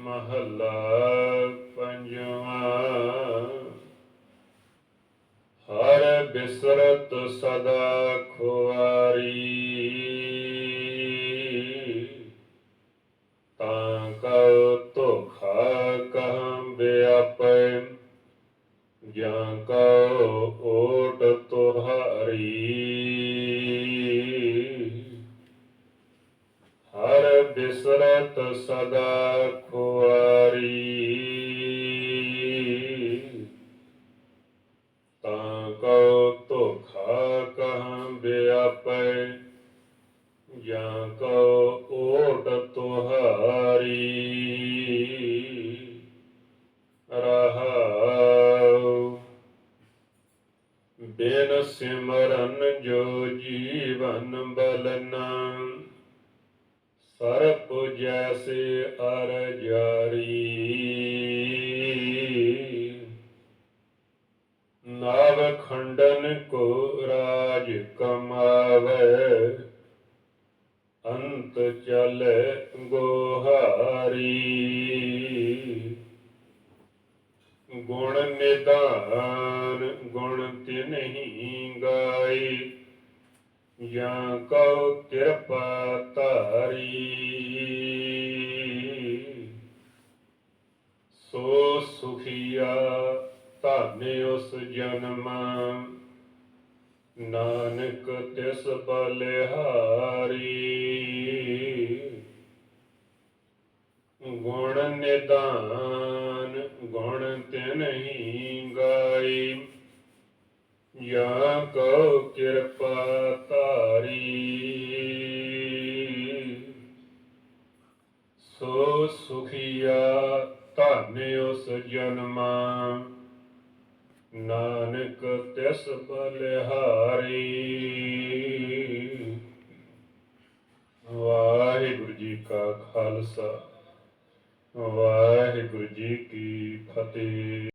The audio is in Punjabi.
ਮਹੱਲਾ ਪੰਜਵਾਂ। ਹਰ ਬਿਸਰਤ ਸਦਾ ਖੁਆਰੀ। ਤਾਂ ਕਉ ਧੋਖਾ ਕਹੰ ਬਿਆਪੈ ਜਾਂ ਕਉ ਓ ਬਿਸਰਤ ਸਦਾ ਖੁਆਰੀ। ਤਾਂ ਕਉ ਧੋਖਾ ਕਹੰ ਬਿਆਪੈ, ਜਾਂ ਕਉ ਓਟ ਤੁਹਾਰੀ। ਰਹਾਉ ਬਿਨ ਸਿਮਰਨ ਜੋ ਜੀਵਨ ਬਲਨਾ ਸਰਪ ਜੈਸੇ ਅਰ ਜਾਰੀ ਨਾਵ ਖੰਡਨ ਕੋ ਰਾਜ ਕਮਾਵੇ, ਅੰਤ ਚਲ ਗੋਹਾਰੀ। ਗੁਣ ਨਿਦਾਨ ਗੁਣ ਨਹੀਂ ਗਾਈ, ਜਾਂ ਕਉ ਕਿਰਪਾ ਧਾਰੀ ਸੋ ਸੁਖੀਆ ਧਾਨੇ ਉਸ ਜਨਮ। ਨਾਨਕ ਤਿਸ ਬਲਿਹਾਰੀ ਗੁਣ ਨਿਦਾਨ, ਗੁਣ ਤੇ ਨਹੀਂ ਗਾਈ। ਜਾਂ ਕਉ ਕਿਰਪਾ ਧਾਰੀ। ਸੋ ਸੁਖੀਆ ਧਾਨੇ ਉਸ ਨਾਨਕ ਤਿਸ ਬਲਿਹਾਰੀ ਵਾਹਿਗੁਰੂ ਜੀ ਕਾ ਖਾਲਸਾ ਵਾਹਿਗੁਰੂ ਜੀ ਕੀ ਫਤਿਹ।